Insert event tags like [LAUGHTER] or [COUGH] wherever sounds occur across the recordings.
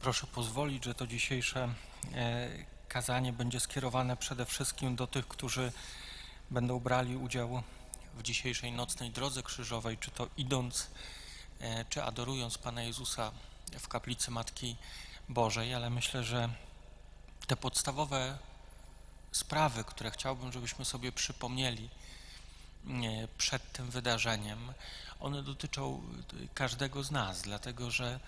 Proszę pozwolić, że to dzisiejsze e, kazanie będzie skierowane przede wszystkim do tych, którzy będą brali udział w dzisiejszej nocnej drodze krzyżowej, czy to idąc, e, czy adorując Pana Jezusa w kaplicy Matki Bożej, ale myślę, że te podstawowe sprawy, które chciałbym, żebyśmy sobie przypomnieli e, przed tym wydarzeniem, one dotyczą każdego z nas, dlatego że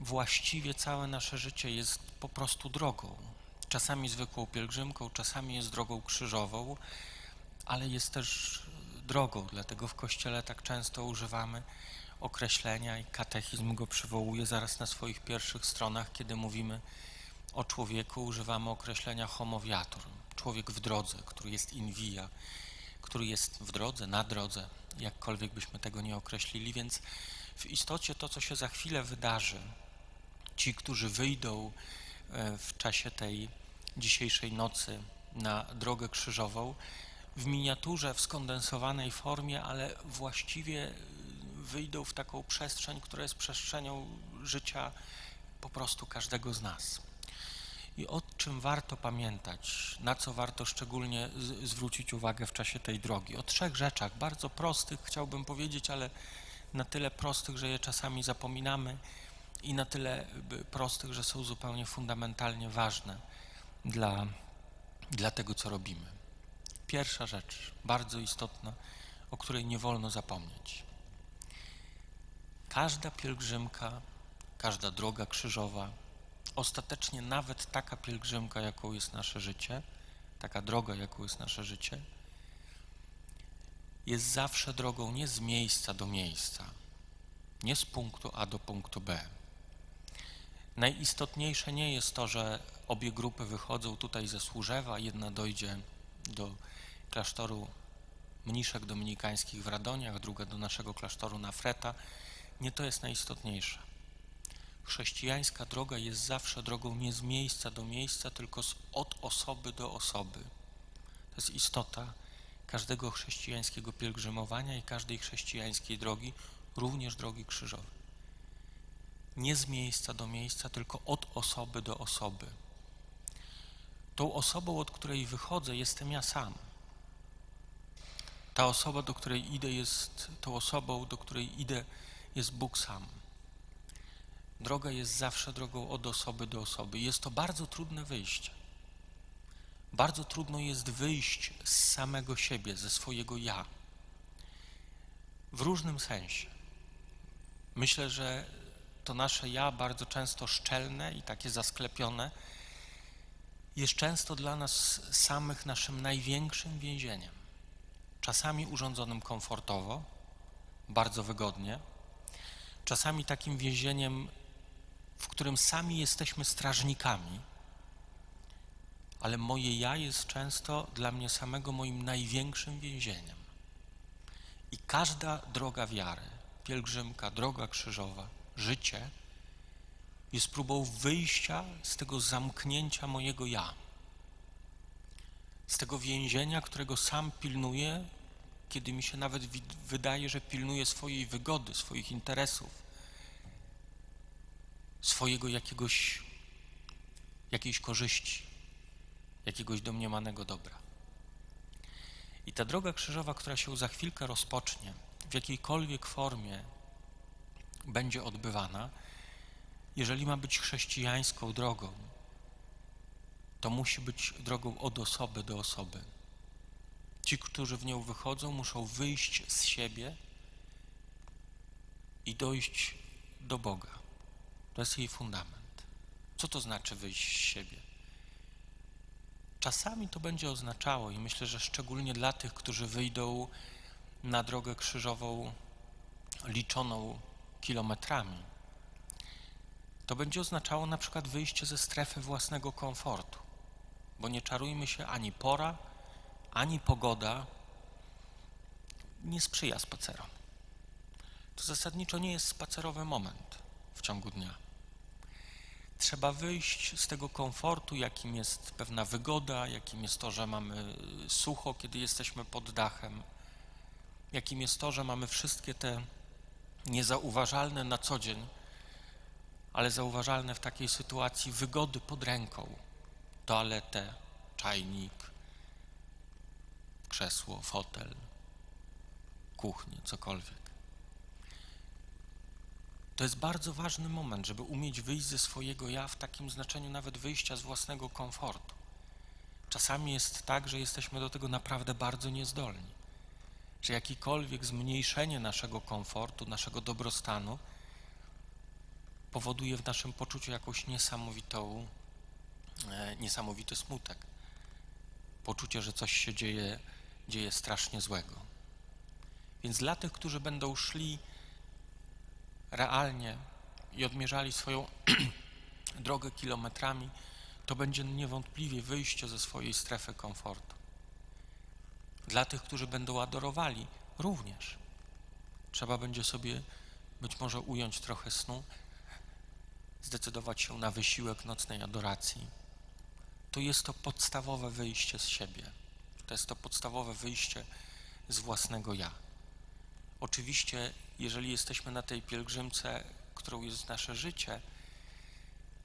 właściwie całe nasze życie jest po prostu drogą. Czasami zwykłą pielgrzymką, czasami jest drogą krzyżową, ale jest też drogą, dlatego w Kościele tak często używamy określenia i katechizm go przywołuje zaraz na swoich pierwszych stronach, kiedy mówimy o człowieku, używamy określenia homowiator, człowiek w drodze, który jest in via, który jest w drodze, na drodze, jakkolwiek byśmy tego nie określili, więc w istocie to, co się za chwilę wydarzy, ci, którzy wyjdą e, w czasie tej dzisiejszej nocy na drogę krzyżową, w miniaturze, w skondensowanej formie, ale właściwie e, wyjdą w taką przestrzeń, która jest przestrzenią życia po prostu każdego z nas. I o czym warto pamiętać, na co warto szczególnie zwrócić uwagę w czasie tej drogi? O trzech rzeczach, bardzo prostych chciałbym powiedzieć, ale na tyle prostych, że je czasami zapominamy i na tyle prostych, że są zupełnie fundamentalnie ważne dla, dla tego, co robimy. Pierwsza rzecz, bardzo istotna, o której nie wolno zapomnieć. Każda pielgrzymka, każda droga krzyżowa, ostatecznie nawet taka pielgrzymka, jaką jest nasze życie, taka droga, jaką jest nasze życie, jest zawsze drogą nie z miejsca do miejsca, nie z punktu A do punktu B. Najistotniejsze nie jest to, że obie grupy wychodzą tutaj ze Służewa, jedna dojdzie do klasztoru mniszek dominikańskich w Radoniach, druga do naszego klasztoru na Freta. Nie to jest najistotniejsze. Chrześcijańska droga jest zawsze drogą nie z miejsca do miejsca, tylko z, od osoby do osoby. To jest istota każdego chrześcijańskiego pielgrzymowania i każdej chrześcijańskiej drogi, również drogi krzyżowej. Nie z miejsca do miejsca, tylko od osoby do osoby. Tą osobą, od której wychodzę, jestem ja sam. Ta osoba, do której idę, jest tą osobą, do której idę, jest Bóg sam. Droga jest zawsze drogą od osoby do osoby. Jest to bardzo trudne wyjście. Bardzo trudno jest wyjść z samego siebie, ze swojego ja. W różnym sensie. Myślę, że to nasze ja, bardzo często szczelne i takie zasklepione, jest często dla nas samych naszym największym więzieniem. Czasami urządzonym komfortowo, bardzo wygodnie, czasami takim więzieniem, w którym sami jesteśmy strażnikami, ale moje ja jest często dla mnie samego moim największym więzieniem. I każda droga wiary, pielgrzymka, droga krzyżowa, życie jest próbą wyjścia z tego zamknięcia mojego ja, z tego więzienia, którego sam pilnuję, kiedy mi się nawet wydaje, że pilnuję swojej wygody, swoich interesów, swojego jakiegoś, jakiejś korzyści, jakiegoś domniemanego dobra. I ta droga krzyżowa, która się za chwilkę rozpocznie, w jakiejkolwiek formie będzie odbywana, jeżeli ma być chrześcijańską drogą, to musi być drogą od osoby do osoby. Ci, którzy w nią wychodzą, muszą wyjść z siebie i dojść do Boga. To jest jej fundament. Co to znaczy wyjść z siebie? Czasami to będzie oznaczało, i myślę, że szczególnie dla tych, którzy wyjdą na drogę krzyżową liczoną kilometrami, to będzie oznaczało na przykład wyjście ze strefy własnego komfortu, bo nie czarujmy się, ani pora, ani pogoda nie sprzyja spacerom. To zasadniczo nie jest spacerowy moment w ciągu dnia. Trzeba wyjść z tego komfortu, jakim jest pewna wygoda, jakim jest to, że mamy sucho, kiedy jesteśmy pod dachem, jakim jest to, że mamy wszystkie te niezauważalne na co dzień ale zauważalne w takiej sytuacji wygody pod ręką. Toaletę, czajnik, krzesło, fotel, kuchnię, cokolwiek. To jest bardzo ważny moment, żeby umieć wyjść ze swojego ja w takim znaczeniu nawet wyjścia z własnego komfortu. Czasami jest tak, że jesteśmy do tego naprawdę bardzo niezdolni, że jakiekolwiek zmniejszenie naszego komfortu, naszego dobrostanu powoduje w naszym poczuciu jakąś niesamowitą, e, niesamowity smutek. Poczucie, że coś się dzieje, dzieje strasznie złego. Więc dla tych, którzy będą szli realnie i odmierzali swoją [CLEARS THROAT] drogę kilometrami, to będzie niewątpliwie wyjście ze swojej strefy komfortu. Dla tych, którzy będą adorowali, również. Trzeba będzie sobie być może ująć trochę snu, zdecydować się na wysiłek nocnej adoracji. To jest to podstawowe wyjście z siebie. To jest to podstawowe wyjście z własnego ja. Oczywiście, jeżeli jesteśmy na tej pielgrzymce, którą jest nasze życie,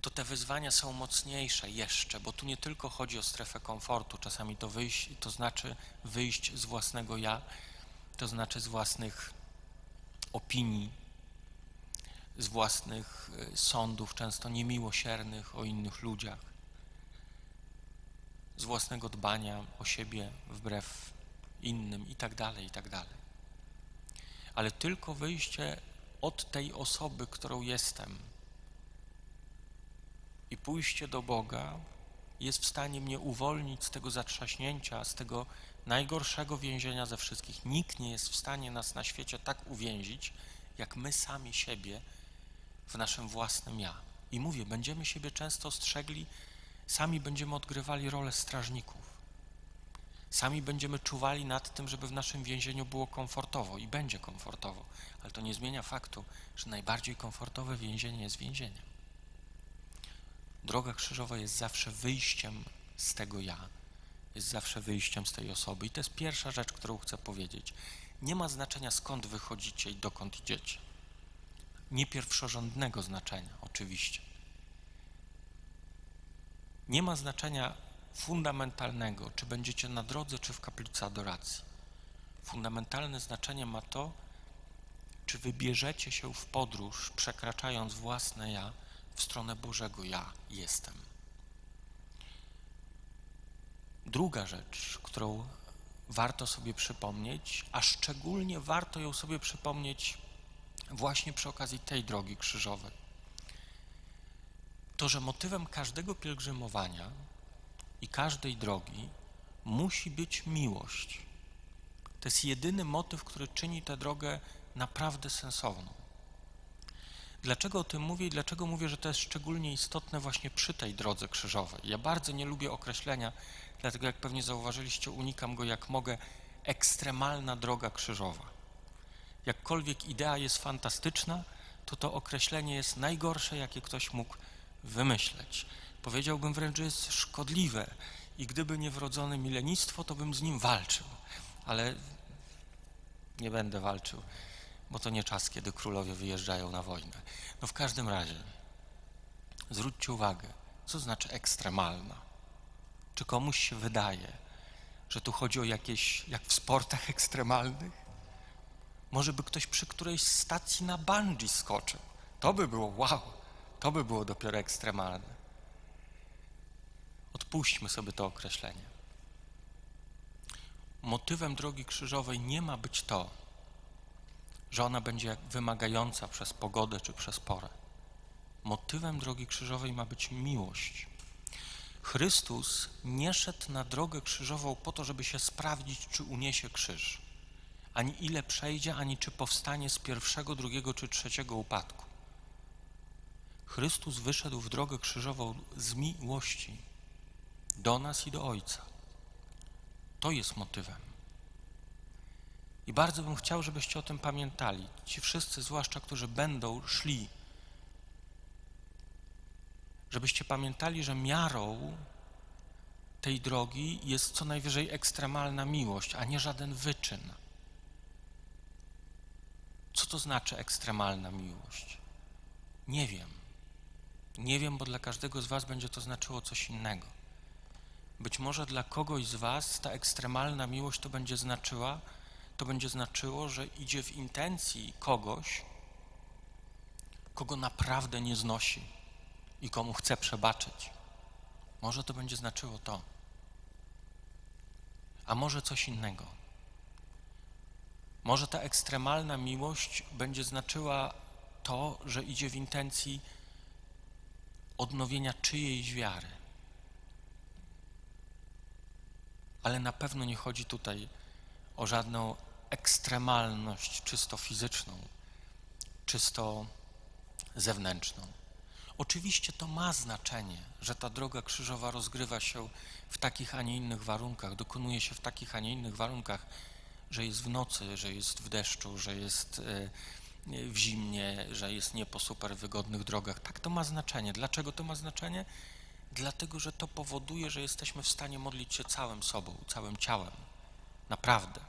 to te wyzwania są mocniejsze jeszcze, bo tu nie tylko chodzi o strefę komfortu, czasami to wyjść, to znaczy wyjść z własnego ja, to znaczy z własnych opinii, z własnych y, sądów, często niemiłosiernych o innych ludziach, z własnego dbania o siebie wbrew innym i tak dalej, i tak dalej. Ale tylko wyjście od tej osoby, którą jestem, pójście do Boga jest w stanie mnie uwolnić z tego zatrzaśnięcia, z tego najgorszego więzienia ze wszystkich. Nikt nie jest w stanie nas na świecie tak uwięzić, jak my sami siebie w naszym własnym ja. I mówię, będziemy siebie często strzegli, sami będziemy odgrywali rolę strażników. Sami będziemy czuwali nad tym, żeby w naszym więzieniu było komfortowo i będzie komfortowo, ale to nie zmienia faktu, że najbardziej komfortowe więzienie jest więzieniem. Droga krzyżowa jest zawsze wyjściem z tego ja, jest zawsze wyjściem z tej osoby. I to jest pierwsza rzecz, którą chcę powiedzieć. Nie ma znaczenia skąd wychodzicie i dokąd idziecie. Nie pierwszorzędnego znaczenia, oczywiście. Nie ma znaczenia fundamentalnego, czy będziecie na drodze, czy w kaplicy adoracji. Fundamentalne znaczenie ma to, czy wybierzecie się w podróż, przekraczając własne ja, w stronę Bożego Ja jestem. Druga rzecz, którą warto sobie przypomnieć, a szczególnie warto ją sobie przypomnieć właśnie przy okazji tej drogi krzyżowej, to że motywem każdego pielgrzymowania i każdej drogi musi być miłość. To jest jedyny motyw, który czyni tę drogę naprawdę sensowną. Dlaczego o tym mówię i dlaczego mówię, że to jest szczególnie istotne właśnie przy tej drodze krzyżowej? Ja bardzo nie lubię określenia, dlatego jak pewnie zauważyliście, unikam go jak mogę, ekstremalna droga krzyżowa. Jakkolwiek idea jest fantastyczna, to to określenie jest najgorsze, jakie ktoś mógł wymyśleć. Powiedziałbym wręcz, że jest szkodliwe i gdyby nie wrodzone mi lenistwo, to bym z nim walczył. Ale nie będę walczył bo to nie czas, kiedy królowie wyjeżdżają na wojnę. No w każdym razie, zwróćcie uwagę, co znaczy ekstremalna. Czy komuś się wydaje, że tu chodzi o jakieś, jak w sportach ekstremalnych? Może by ktoś przy którejś stacji na bungee skoczył. To by było wow, to by było dopiero ekstremalne. Odpuśćmy sobie to określenie. Motywem drogi krzyżowej nie ma być to, że ona będzie wymagająca przez pogodę czy przez porę. Motywem drogi krzyżowej ma być miłość. Chrystus nie szedł na drogę krzyżową po to, żeby się sprawdzić, czy uniesie krzyż, ani ile przejdzie, ani czy powstanie z pierwszego, drugiego czy trzeciego upadku. Chrystus wyszedł w drogę krzyżową z miłości do nas i do Ojca. To jest motywem. I bardzo bym chciał, żebyście o tym pamiętali. Ci wszyscy, zwłaszcza którzy będą szli, żebyście pamiętali, że miarą tej drogi jest co najwyżej ekstremalna miłość, a nie żaden wyczyn. Co to znaczy ekstremalna miłość? Nie wiem. Nie wiem, bo dla każdego z Was będzie to znaczyło coś innego. Być może dla kogoś z Was ta ekstremalna miłość to będzie znaczyła, to będzie znaczyło, że idzie w intencji kogoś, kogo naprawdę nie znosi i komu chce przebaczyć. Może to będzie znaczyło to. A może coś innego. Może ta ekstremalna miłość będzie znaczyła to, że idzie w intencji odnowienia czyjejś wiary. Ale na pewno nie chodzi tutaj o żadną ekstremalność czysto fizyczną, czysto zewnętrzną. Oczywiście to ma znaczenie, że ta droga krzyżowa rozgrywa się w takich, a nie innych warunkach, dokonuje się w takich, a nie innych warunkach, że jest w nocy, że jest w deszczu, że jest e, w zimnie, że jest nie po super wygodnych drogach. Tak to ma znaczenie. Dlaczego to ma znaczenie? Dlatego, że to powoduje, że jesteśmy w stanie modlić się całym sobą, całym ciałem. Naprawdę.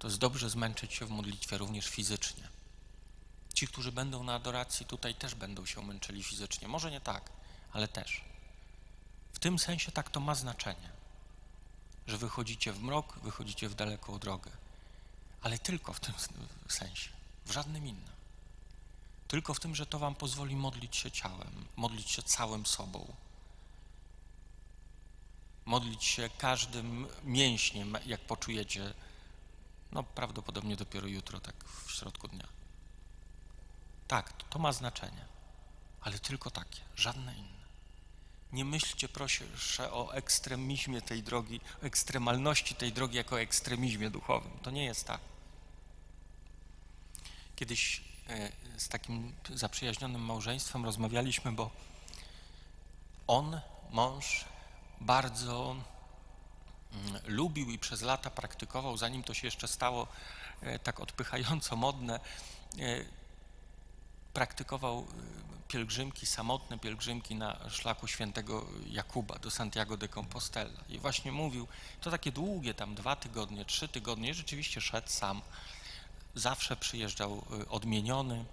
To jest dobrze zmęczyć się w modlitwie również fizycznie. Ci, którzy będą na adoracji tutaj też będą się męczyli fizycznie. Może nie tak, ale też. W tym sensie tak to ma znaczenie, że wychodzicie w mrok, wychodzicie w daleką drogę. Ale tylko w tym sensie, w żadnym innym. Tylko w tym, że to wam pozwoli modlić się ciałem, modlić się całym sobą. Modlić się każdym mięśniem, jak poczujecie, no prawdopodobnie dopiero jutro, tak w środku dnia. Tak, to, ma znaczenie, ale tylko takie, żadne inne. Nie myślcie proszę o ekstremizmie tej drogi, o ekstremalności tej drogi jako o ekstremizmie duchowym. To nie jest tak. Kiedyś e, z takim zaprzyjaźnionym małżeństwem rozmawialiśmy, bo on, mąż, bardzo lubił i przez lata praktykował, zanim to się jeszcze stało e, tak odpychająco modne, e, praktykował y, pielgrzymki, samotne pielgrzymki na szlaku świętego Jakuba do Santiago de Compostela. I właśnie mówił, to takie długie, tam dwa tygodnie, trzy tygodnie, rzeczywiście szedł sam. Zawsze przyjeżdżał odmieniony.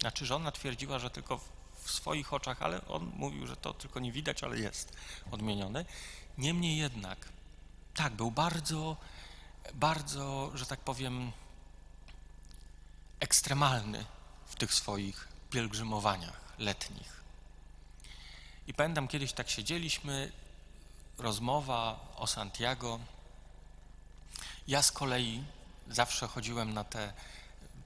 Znaczy, żona twierdziła, że tylko w swoich oczach, ale on mówił, że to tylko nie widać, ale jest odmieniony. Niemniej jednak, tak, był bardzo, bardzo, że tak powiem, ekstremalny w tych swoich pielgrzymowaniach letnich. I pamiętam, kiedyś tak siedzieliśmy, rozmowa o Santiago. Ja z kolei zawsze chodziłem na te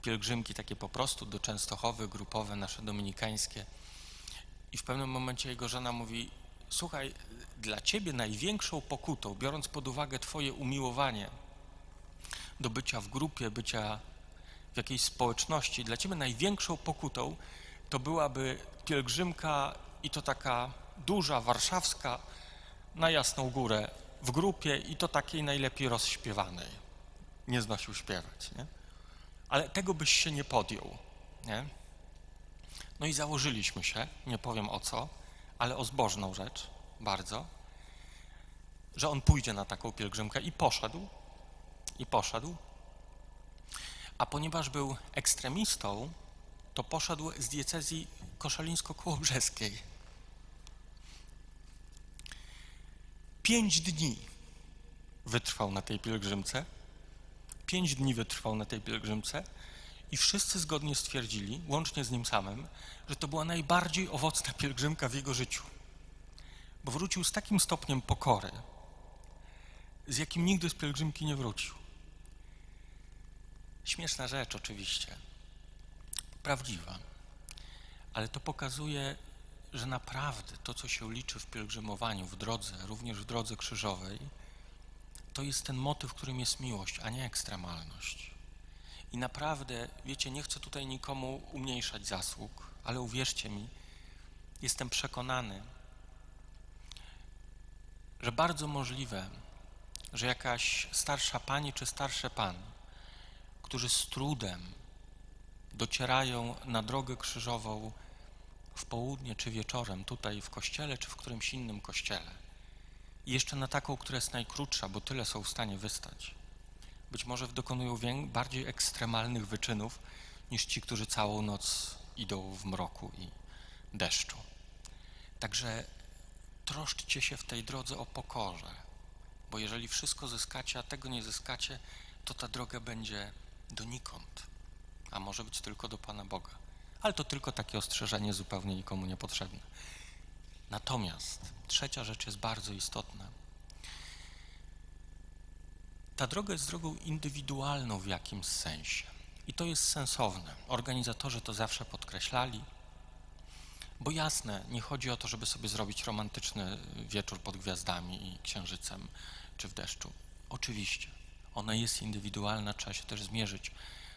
pielgrzymki takie po prostu do Częstochowy, grupowe, nasze dominikańskie. I w pewnym momencie jego żona mówi, słuchaj, dla ciebie największą pokutą, biorąc pod uwagę twoje umiłowanie do bycia w grupie, bycia w jakiejś społeczności, dla ciebie największą pokutą to byłaby pielgrzymka i to taka duża, warszawska, na Jasną Górę w grupie i to takiej najlepiej rozśpiewanej. Nie znosił śpiewać, nie? Ale tego byś się nie podjął, nie? No i założyliśmy się, nie powiem o co, ale o zbożną rzecz, bardzo, że on pójdzie na taką pielgrzymkę i poszedł, i poszedł, a ponieważ był ekstremistą, to poszedł z diecezji koszalińsko-kołobrzeskiej. Pięć dni wytrwał na tej pielgrzymce. Pięć dni wytrwał na tej pielgrzymce i wszyscy zgodnie stwierdzili, łącznie z nim samym, że to była najbardziej owocna pielgrzymka w jego życiu. Bo wrócił z takim stopniem pokory, z jakim nigdy z pielgrzymki nie wrócił. Śmieszna rzecz oczywiście, prawdziwa, ale to pokazuje, że naprawdę to, co się liczy w pielgrzymowaniu, w drodze, również w drodze krzyżowej, to jest ten motyw, którym jest miłość, a nie ekstremalność. I naprawdę, wiecie, nie chcę tutaj nikomu umniejszać zasług, ale uwierzcie mi, jestem przekonany, że bardzo możliwe, że jakaś starsza pani czy starszy pan którzy z trudem docierają na drogę krzyżową w południe czy wieczorem, tutaj w kościele czy w którymś innym kościele. I jeszcze na taką, która jest najkrótsza, bo tyle są w stanie wystać. Być może dokonują bardziej ekstremalnych wyczynów niż ci, którzy całą noc idą w mroku i deszczu. Także troszczcie się w tej drodze o pokorze, bo jeżeli wszystko zyskacie, a tego nie zyskacie, to ta droga będzie donikąd, a może być tylko do Pana Boga. Ale to tylko takie ostrzeżenie zupełnie nikomu niepotrzebne. Natomiast trzecia rzecz jest bardzo istotna. Ta droga jest drogą indywidualną w jakimś sensie. I to jest sensowne. Organizatorzy to zawsze podkreślali, bo jasne, nie chodzi o to, żeby sobie zrobić romantyczny wieczór pod gwiazdami i księżycem czy w deszczu. Oczywiście, ona jest indywidualna, trzeba się też zmierzyć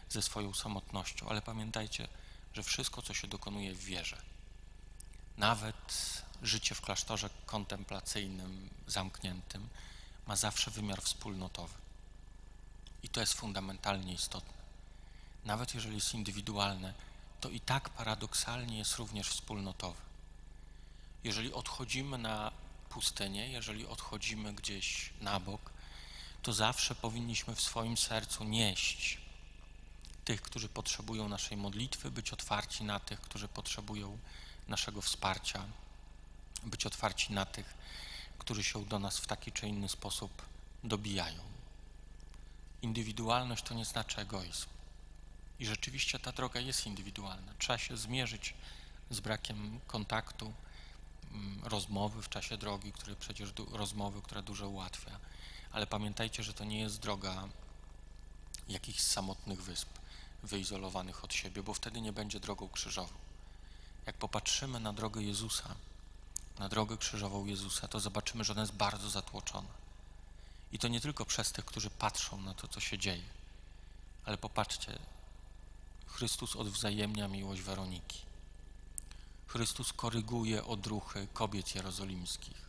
ze swoją samotnością, ale pamiętajcie, że wszystko, co się dokonuje w wierze, nawet życie w klasztorze kontemplacyjnym, zamkniętym, ma zawsze wymiar wspólnotowy. To jest fundamentalnie istotne. Nawet jeżeli jest indywidualne, to i tak paradoksalnie jest również wspólnotowe. Jeżeli odchodzimy na pustynię, jeżeli odchodzimy gdzieś na bok, to zawsze powinniśmy w swoim sercu nieść tych, którzy potrzebują naszej modlitwy, być otwarci na tych, którzy potrzebują naszego wsparcia, być otwarci na tych, którzy się do nas w taki czy inny sposób dobijają. Indywidualność to nie znaczy egoizm. I rzeczywiście ta droga jest indywidualna. Trzeba się zmierzyć z brakiem kontaktu, mm, rozmowy w czasie drogi, które przecież rozmowy, która dużo ułatwia. Ale pamiętajcie, że to nie jest droga jakichś samotnych wysp, wyizolowanych od siebie, bo wtedy nie będzie drogą krzyżową. Jak popatrzymy na drogę Jezusa, na drogę krzyżową Jezusa, to zobaczymy, że ona jest bardzo zatłoczona. I to nie tylko przez tych, którzy patrzą na to, co się dzieje, ale popatrzcie, Chrystus odwzajemnia miłość Weroniki. Chrystus koryguje odruchy kobiet jerozolimskich.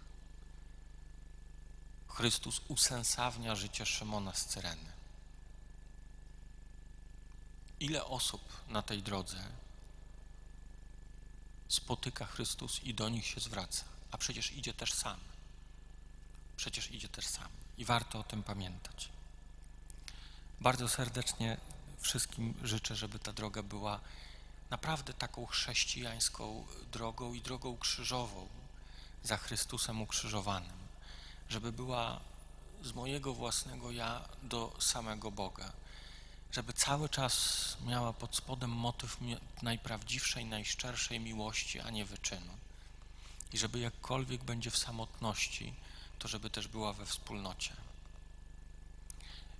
Chrystus usensawnia życie Szymona z Cyreny. Ile osób na tej drodze spotyka Chrystus i do nich się zwraca, a przecież idzie też sam. Przecież idzie też sam. I warto o tym pamiętać. Bardzo serdecznie wszystkim życzę, żeby ta droga była naprawdę taką chrześcijańską drogą i drogą krzyżową za Chrystusem ukrzyżowanym, żeby była z mojego własnego ja do samego Boga, żeby cały czas miała pod spodem motyw najprawdziwszej, najszczerszej miłości, a nie wyczynu. I żeby jakkolwiek będzie w samotności, to żeby też była we wspólnocie.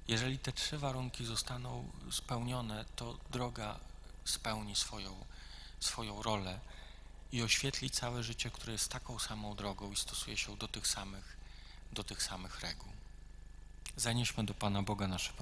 Jeżeli te trzy warunki zostaną spełnione, to droga spełni swoją, swoją rolę i oświetli całe życie, które jest taką samą drogą i stosuje się do tych samych, do tych samych reguł. Zanieśmy do Pana Boga nasze